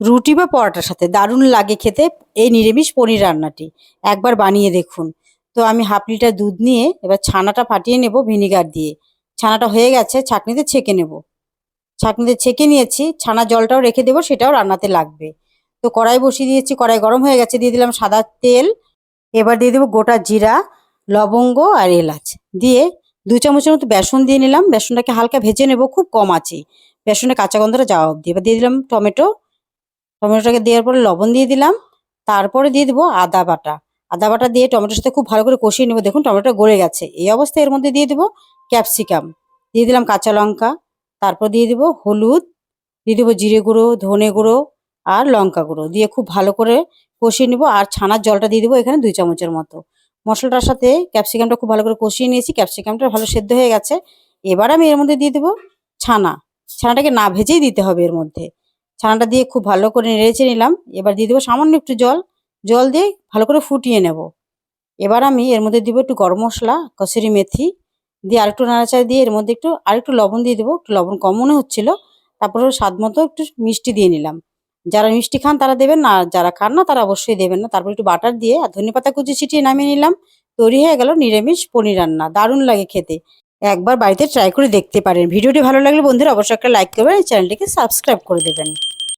রুটি বা পরোটার সাথে দারুণ লাগে খেতে এই নিরামিষ পনির রান্নাটি। একবার বানিয়ে দেখুন। তো আমি হাফ লিটার দুধ নিয়ে এবার ছানাটা ফাটিয়ে নেব ভিনিগার দিয়ে। ছানাটা হয়ে গেছে ছাঁকনিতে ছেঁকে নেব। ছাঁকনিতে ছেঁকে নিয়েছি, ছানা জলটাও রেখে দেবো, সেটাও রান্নাতে লাগবে। তো কড়াই বসিয়ে দিয়েছি, কড়াই গরম হয়ে গেছে, দিয়ে দিলাম সাদা তেল। এবার দিয়ে দেবো গোটা জিরা, লবঙ্গ আর এলাচ। দিয়ে দু চামচের মতো বেসন দিয়ে নিলাম। বেসনটাকে হালকা ভেজে নেব, খুব কম আছে। বেসনের কাঁচা গন্ধটা যাওয়া অবধি। এবার দিয়ে দিলাম টমেটো টমেটোটাকে দেওয়ার পরে লবণ দিয়ে দিলাম। তারপরে দিয়ে দেবো আদা বাটা। আদা বাটা দিয়ে টমেটোর সাথে খুব ভালো করে কষিয়ে নেব। দেখুন টমেটো গলে গেছে। এই অবস্থায় এর মধ্যে দিয়ে দেবো ক্যাপসিকাম। দিয়ে দিলাম কাঁচা লঙ্কা। তারপর দিয়ে দেবো হলুদ। দিয়ে দেবো জিরে গুঁড়ো, ধনে গুঁড়ো আর লঙ্কা গুঁড়ো। দিয়ে খুব ভালো করে কষিয়ে নেব আর ছানার জলটা দিয়ে দেবো এখানে দুই চামচের মতো। মশলাটার সাথে ক্যাপসিকামটা খুব ভালো করে কষিয়ে নিয়েছি। ক্যাপসিকামটা ভালো সেদ্ধ হয়ে গেছে। এবার আমি এর মধ্যে দিয়ে দেবো ছানা। ছানাটাকে না ভেজেই দিতে হবে এর মধ্যে। ছানাটা দিয়ে খুব ভালো করে নেড়েচে নিলাম। এবার দিয়ে দেবো সামান্য একটু জল। জল দিয়ে ভালো করে ফুটিয়ে নেব। এবার আমি এর মধ্যে দিব একটু গরম মশলা, কসুরি মেথি। দিয়ে আরেকটু নাড়াচাড়া দিয়ে এর মধ্যে একটু, আরেকটু লবণ দিয়ে দেবো। একটু লবণ কম মনে হচ্ছিল। তারপরে স্বাদ মতো একটু মিষ্টি দিয়ে নিলাম। যারা মিষ্টি খান তারা দেবেন না, যারা খান না তারা অবশ্যই দেবেন না। তারপর একটু বাটার দিয়ে আর ধনে পাতা কুচি ছিটিয়ে নামিয়ে নিলাম। তৈরি হয়ে গেল নিরামিষ পনির রান্না। দারুণ লাগে খেতে। একবার বাড়িতে ট্রাই করে দেখতে পারেন। ভিডিওটি ভালো লাগলে বন্ধুরা অবশ্যই একটা লাইক করবেন চ্যানেলটিকে সাবস্ক্রাইব করে দেবেন।